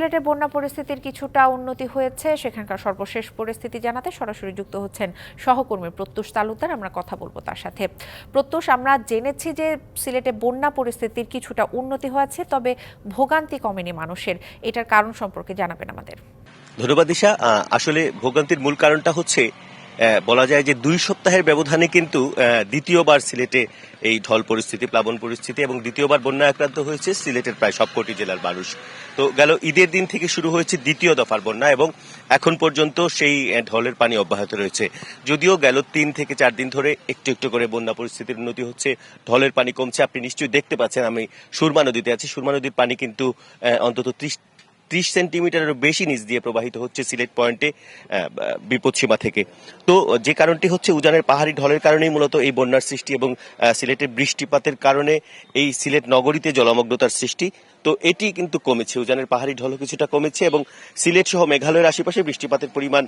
সিলেটের বন্যা পরিস্থিতির কিছুটা উন্নতি হয়েছে। সেখানকার সর্বশেষ পরিস্থিতি জানাতে সরাসরি যুক্ত হচ্ছেন সহকর্মী প্রত্যুষ তালুকদার। আমরা কথা বলব তার সাথে। প্রত্যুষ, আমরা জেনেছি যে সিলেটে বন্যা পরিস্থিতির কিছুটা উন্নতি হয়েছে, তবে ভোগান্তি কমেনি মানুষের। এটার কারণ সম্পর্কে জানাবেন আমাদের। ধন্যবাদ, দিশা। আসলে ভোগান্তির মূল কারণটা হচ্ছে বলা যায় যে দুই সপ্তাহের ব্যবধানে কিন্তু দ্বিতীয়বার সিলেটে এই ঢল পরিস্থিতি, প্লাবন পরিস্থিতি এবং দ্বিতীয়বার বন্যা আক্রান্ত হয়েছে সিলেটের প্রায় সবকটি জেলার মানুষ। তো গেল ঈদের দিন থেকে শুরু হয়েছে দ্বিতীয় দফার বন্যা এবং এখন পর্যন্ত সেই ঢলের পানি অব্যাহত রয়েছে। যদিও গেল তিন থেকে চার দিন ধরে একটু একটু করে বন্যা পরিস্থিতির উন্নতি হচ্ছে, ঢলের পানি কমছে, আপনি নিশ্চয়ই দেখতে পাচ্ছেন, আমি সুরমা নদীতে আছি, সুরমা নদীর পানি কিন্তু অন্তত ত্রিশ ত্রিশ সেন্টিমিটারেরও বেশি নিচ দিয়ে প্রবাহিত হচ্ছে সিলেট পয়েন্টে বিপদসীমা থেকে। তো যে কারণটি হচ্ছে উজানের পাহাড়ি ঢলের কারণেই মূলত এই বন্যার সৃষ্টি এবং সিলেটের বৃষ্টিপাতের কারণে এই সিলেট নগরীতে জলমগ্নতার সৃষ্টি। তো এটি কিন্তু কমেছে। উজানের পাহাড়ি ঢলও কিছুটা কমেছে এবং সিলেট সহ মেঘালয়ের আশেপাশে বৃষ্টিপাতের পরিমাণ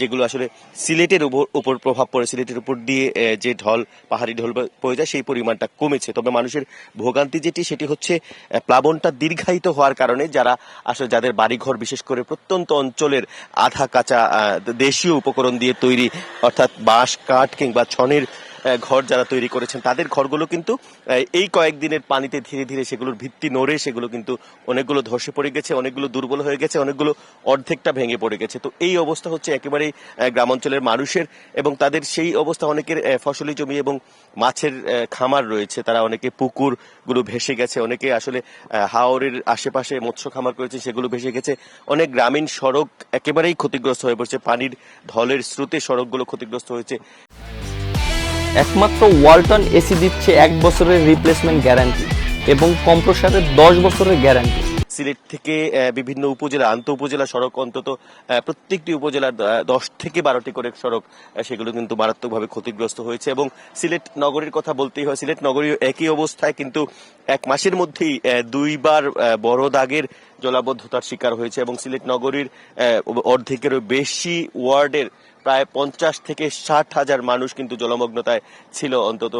যেগুলো আসলে সিলেটের উপর প্রভাব পড়ে, সিলেটের উপর দিয়ে যে ঢল, পাহাড়ি ঢল পড়ে যায়, সেই পরিমাণটা কমেছে। তবে মানুষের ভোগান্তি যেটি, সেটি হচ্ছে প্লাবনটা দীর্ঘায়িত হওয়ার কারণে যারা আসলে যাদের বাড়িঘর, বিশেষ করে প্রত্যন্ত অঞ্চলের আধা কাঁচা দেশীয় উপকরণ দিয়ে তৈরি, অর্থাৎ বাঁশ, কাঠ কিংবা ছনের ঘর যারা তৈরি করেছেন, তাদের ঘরগুলো কিন্তু এই কয়েকদিনের পানিতে ধীরে ধীরে সেগুলোর ভিত্তি নড়ে সেগুলো কিন্তু অনেকগুলো ধসে পড়ে গেছে, অনেকগুলো দুর্বল হয়ে গেছে, অনেকগুলো অর্ধেকটা ভেঙে পড়ে গেছে। তো এই অবস্থা হচ্ছে একেবারেই গ্রামাঞ্চলের মানুষের এবং তাদের সেই অবস্থা অনেকের ফসলি জমি এবং মাছের খামার রয়েছে। তারা অনেকে পুকুরগুলো ভেসে গেছে, অনেকে আসলে হাওরের আশেপাশে মৎস্য খামার করেছে, সেগুলো ভেসে গেছে। অনেক গ্রামীণ সড়ক একেবারেই ক্ষতিগ্রস্ত হয়ে পড়ছে, পানির ঢলের স্রোতে সড়কগুলো ক্ষতিগ্রস্ত হয়েছে। একমাত্র ওয়ালটন এসি দিচ্ছে এক বছরের রিপ্লেসমেন্ট গ্যারান্টি এবং কম্প্রসারের দশ বছরের গ্যারান্টি সিলেট থেকে বিভিন্ন উপজেলা, আন্ত উপজেলা সড়ক অন্তত প্রত্যেকটি উপজেলার দশ থেকে বারোটি করে সড়ক সেগুলো কিন্তু মারাত্মকভাবে ক্ষতিগ্রস্ত হয়েছে এবং সিলেট নগরীর কথা বলতেই হয়, সিলেট নগরীর একই অবস্থায় কিন্তু এক মাসের মধ্যেই দুইবার বড় দাগের জলাবদ্ধতার শিকার হয়েছে এবং সিলেট নগরীর অর্ধেকেরও বেশি ওয়ার্ডের প্রায় পঞ্চাশ থেকে ষাট হাজার মানুষ কিন্তু জলমগ্নতায় ছিল অন্তত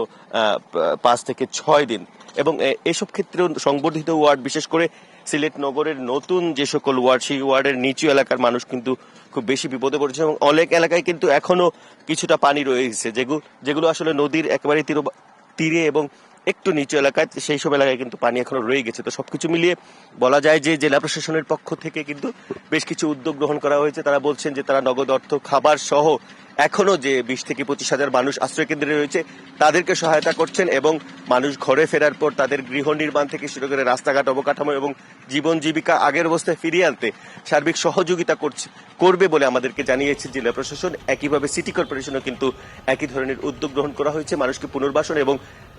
পাঁচ থেকে ছয় দিন। এবং এসব ক্ষেত্রেও সংবর্ধিত ওয়ার্ড, বিশেষ করে সিলেট নগরের নতুন যে সকল ওয়ার্ড, সেই ওয়ার্ডের নিচু এলাকার মানুষ কিন্তু খুব বেশি বিপদে পড়েছে এবং অনেক এলাকায় কিন্তু এখনও কিছুটা পানি রয়েছে যেগুলো যেগুলো আসলে নদীর একেবারে তীর তীরে এবং একটু নিচু এলাকায়, সেই সব এলাকায় কিন্তু পানি এখনও রয়ে গেছে। তো সবকিছু মিলিয়ে বলা যায় যে জেলা প্রশাসনের পক্ষ থেকে কিন্তু বেশ কিছু উদ্যোগ গ্রহণ করা হয়েছে। তারা বলছেন যে তারা নগদ অর্থ, খাবার সহ এখনও যে বিশ থেকে পঁচিশ হাজার মানুষ আশ্রয় কেন্দ্রে রয়েছে, তাদেরকে সহায়তা করছেন এবং মানুষ ঘরে ফেরার পর তাদের গৃহ নির্মাণ থেকে শুরু করে রাস্তাঘাট, অবকাঠামো এবং জীবন জীবিকা আগের অবস্থায় ফিরিয়ে আনতে সার্বিক সহযোগিতা করছে, করবে বলে আমাদেরকে জানিয়েছে জেলা প্রশাসন। একইভাবে সিটি কর্পোরেশনও কিন্তু একই ধরনের উদ্যোগ গ্রহণ করা হয়েছে মানুষকে পুনর্বাসন এবং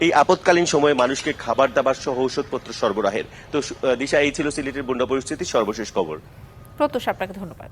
এই আপৎকালীন সময়ে মানুষকে খাবার দাবার সহ ঔষধপত্র সরবরাহের। তো দিশা, এই ছিল সিলেটের বন্যা পরিস্থিতির সর্বশেষ খবর। প্রত্যুষ আপনাকে ধন্যবাদ।